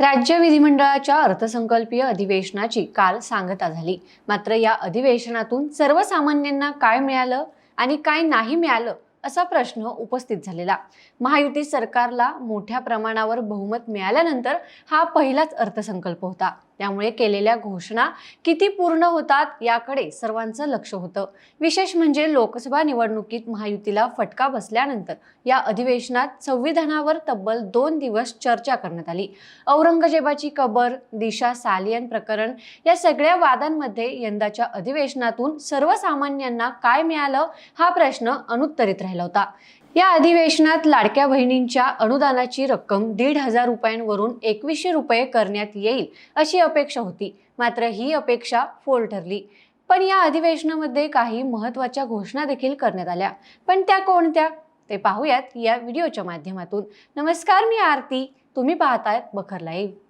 राज्य विधिमंडळाच्या अर्थसंकल्पीय अधिवेशनाची काल सांगता झाली. मात्र या अधिवेशनातून सर्वसामान्यांना काय मिळालं आणि काय नाही मिळालं असा प्रश्न उपस्थित झालेला. महायुती सरकारला मोठ्या प्रमाणावर बहुमत मिळाल्यानंतर हा पहिलाच अर्थसंकल्प होता. त्यामुळे केलेल्या घोषणा किती पूर्ण होतात याकडे सर्वांचं लक्ष होतं. विशेष म्हणजे लोकसभा निवडणुकीत महायुतीला फटका बसल्यानंतर या अधिवेशनात संविधानावर तब्बल दोन दिवस चर्चा करण्यात आली. औरंगजेबाची कबर दिशा सालियन प्रकरण या सगळ्या वादांमध्ये यंदाच्या अधिवेशनातून सर्वसामान्यांना काय मिळालं हा प्रश्न अनुत्तरित राहिला होता. या अधिवेशनात लाडक्या बहिणींच्या अनुदानाची रक्कम दीड हजार रुपयांवरून एकवीसशे रुपये करण्यात येईल अशी अपेक्षा होती. मात्र ही अपेक्षा फोल ठरली. पण या अधिवेशनामध्ये काही महत्त्वाच्या घोषणा देखील करण्यात आल्या. पण त्या कोणत्या? ते पाहूयात या व्हिडिओच्या माध्यमातून. नमस्कार मी आरती. तुम्ही पाहतायत बखर लाईव्ह.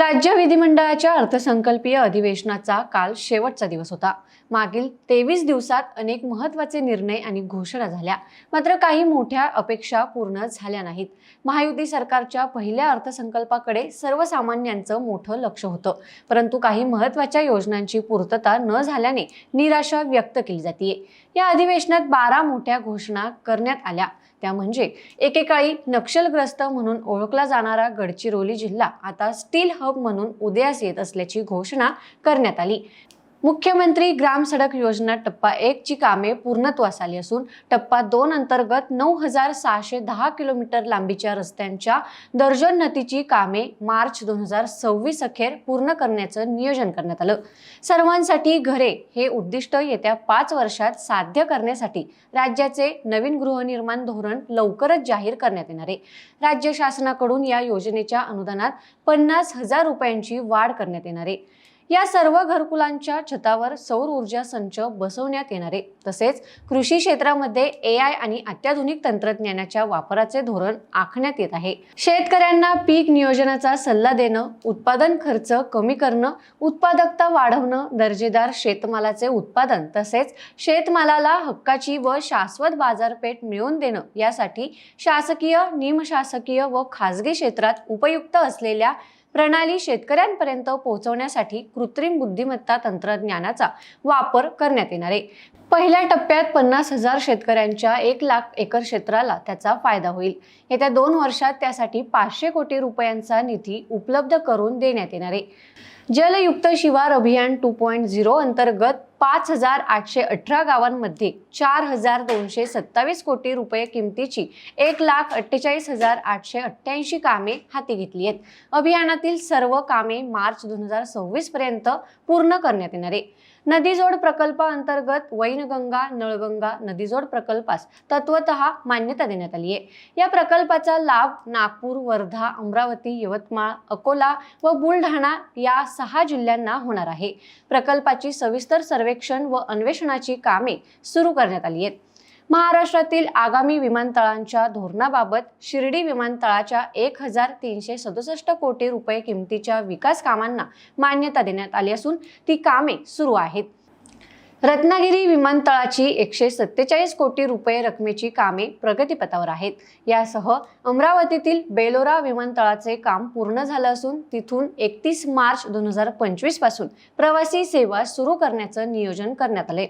राज्य विधिमंडळाच्या अर्थसंकल्पीय अधिवेशनाचा काल शेवटचा दिवस होता. मागील तेवीस दिवसात अनेक महत्त्वाचे निर्णय आणि घोषणा झाल्या. मात्र काही मोठ्या अपेक्षा पूर्ण झाल्या नाहीत. महायुती सरकारच्या पहिल्या अर्थसंकल्पाकडे सर्वसामान्यांचं मोठं लक्ष होतं. परंतु काही महत्त्वाच्या योजनांची पूर्तता न झाल्याने निराशा व्यक्त केली जाते या अधिवेशनात बारा मोठ्या घोषणा करण्यात आल्या. त्या म्हणजे एकेकाळी नक्षलग्रस्त म्हणून ओळखला जाणारा गडचिरोली जिल्हा आता स्टील हब म्हणून उदयास येत असल्याची घोषणा करण्यात आली. मुख्यमंत्री ग्राम सडक योजना टप्पा एक ची कामे पूर्णत्वास आली असून टप्पा दोन अंतर्गत नऊ हजार सहाशे दहा किलोमीटर लांबीच्या रस्त्यांच्या दर्जोन्नतीची कामे मार्च दोन हजार सव्वीस अखेर पूर्ण करण्याचं नियोजन करण्यात आलं. सर्वांसाठी घरे हे उद्दिष्ट येत्या पाच वर्षात साध्य करण्यासाठी राज्याचे नवीन गृहनिर्माण धोरण लवकरच जाहीर करण्यात येणार आहे. राज्य शासनाकडून या योजनेच्या अनुदानात पन्नास हजार रुपयांची वाढ करण्यात येणार आहे. या सर्व घरकुलांच्या छतावर सौर ऊर्जा संच बसवण्यात येणारे तसेच कृषी क्षेत्रामध्ये ए आय आणि अत्याधुनिक तंत्रज्ञानाच्या वापराचे धोरण आखण्यात येत आहे. शेतकऱ्यांना पीक नियोजनाचा सल्ला देणं उत्पादन खर्च कमी करणं उत्पादकता वाढवणं दर्जेदार शेतमालाचे उत्पादन तसेच शेतमालाला हक्काची व शाश्वत बाजारपेठ मिळवून देणं यासाठी शासकीय निमशासकीय व खाजगी क्षेत्रात उपयुक्त असलेल्या प्रणाली शेतकऱ्यांपर्यंत पोहोचवण्यासाठी कृत्रिम बुद्धिमत्ता तंत्रज्ञानाचा वापर करण्यात येणार आहे. पहिल्या टप्प्यात पन्नास हजार शेतकऱ्यांच्या एक लाख एकर क्षेत्राला त्याचा फायदा होईल. येत्या दोन वर्षात त्यासाठी पाचशे कोटी रुपयांचा निधी उपलब्ध करून देण्यात येणार आहे. जलयुक्त शिवार अभियान टू पॉईंट झिरो अंतर्गत पाच हजार आठशे अठरा गावांमध्ये चार हजार दोनशे सत्तावीस कोटी रुपये किमतीची एक लाख अठ्ठेचाळीस हजार आठशे अठ्ठ्याऐंशी कामे हाती घेतली आहेत. अभियानातील सर्व कामे मार्च दोन हजार सव्वीस पर्यंत पूर्ण करण्यात येणार आहे. नदीजोड प्रकल्पाअंतर्गत वैनगंगा नळगंगा नदीजोड प्रकल्पास तत्वतः मान्यता देण्यात आली आहे. या प्रकल्पाचा लाभ नागपूर वर्धा अमरावती यवतमाळ अकोला व बुलढाणा या सहा जिल्ह्यांना होणार आहे. प्रकल्पाची सविस्तर सर्वे सर्वेक्षण व अन्वेषणाची कामे सुरू करण्यात आली आहेत. महाराष्ट्रातील आगामी विमानतळांच्या धोरणाबाबत शिर्डी विमानतळाच्या एक हजार तीनशे सदुसष्ट कोटी रुपये किमतीच्या विकास कामांना मान्यता देण्यात आली असून ती कामे सुरू आहेत. रत्नागिरी विमानतळाची एकशे सत्तेचाळीस कोटी रुपये रकमेची कामे प्रगतीपथावर आहेत. यासह अमरावतीतील बेलोरा विमानतळाचे काम पूर्ण झालं असून तिथून एकतीस मार्च दोन हजार पंचवीसपासून प्रवासी सेवा सुरू करण्याचं नियोजन करण्यात आले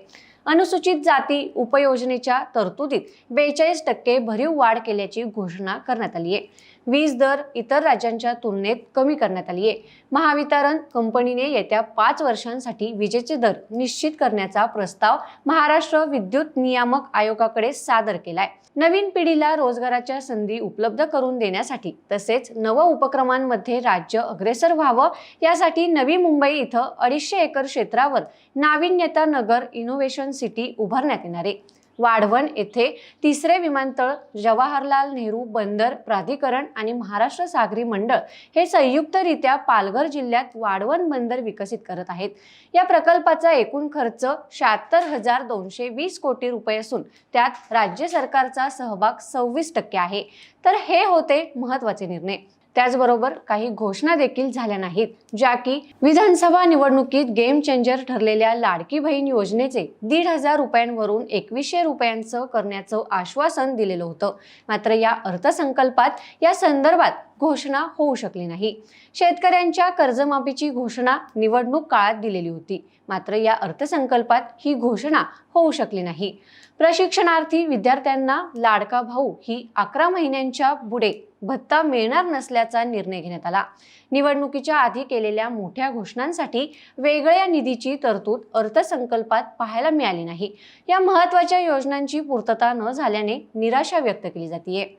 अनुसूचित जाती उपयोजनेच्या तरतुदीत बेचाळीस टक्के भरीव वाढ केल्याची घोषणा करण्यात आली आहे. वीज दर इतर राज्यांच्या तुलनेत कमी करण्यात आली आहे. महावितरण कंपनीने येत्या पाच वर्षांसाठी विजेचे दर निश्चित करण्याचा प्रस्ताव महाराष्ट्र विद्युत नियामक आयोगाकडे सादर केलाय. नवीन पिढीला रोजगाराच्या संधी उपलब्ध करून देण्यासाठी तसेच नव उपक्रमांमध्ये राज्य अग्रेसर व्हावं यासाठी नवी मुंबई इथं अडीचशे एकर क्षेत्रावर नाविन्यता नगर इनोव्हेशन सिटी उभारण्यात येणार. आहे वाढवण येथे तिसरे विमानतळ जवाहरलाल नेहरू बंदर प्राधिकरण आणि महाराष्ट्र सागरी मंडळ हे संयुक्तरित्या पालघर जिल्ह्यात वाढवण बंदर विकसित करत आहेत. या प्रकल्पाचा एकूण खर्च शहात्तर हजार दोनशे वीस कोटी रुपये असून त्यात राज्य सरकारचा सहभाग सव्वीस टक्के आहे. तर हे होते महत्त्वाचे निर्णय. त्याचबरोबर काही घोषणा देखील झाल्या नाहीत ज्या की विधानसभा निवडणुकीत गेम चेंजर ठरलेल्या लाडकी बहीण योजनेचे दीड हजार रुपयांवरून एकवीसशे रुपयांचं करण्याचं आश्वासन दिलेलं होतं. मात्र या अर्थसंकल्पात या संदर्भात घोषणा होऊ शकली नाही. शेतकऱ्यांच्या कर्जमाफीची घोषणा निवडणूक काळात दिलेली होती. मात्र या अर्थसंकल्पात ही घोषणा होऊ शकली नाही. प्रशिक्षणार्थी विद्यार्थ्यांना लाडका भाऊ ही अकरा महिन्यांच्या पुढे भत्ता मिळणार नसल्याचा निर्णय घेण्यात आला. निवडणुकीच्या आधी केलेल्या मोठ्या घोषणांसाठी वेगळ्या निधीची तरतूद अर्थसंकल्पात पाहायला मिळाली नाही. या महत्त्वाच्या योजनांची पूर्तता न झाल्याने निराशा व्यक्त केली जाते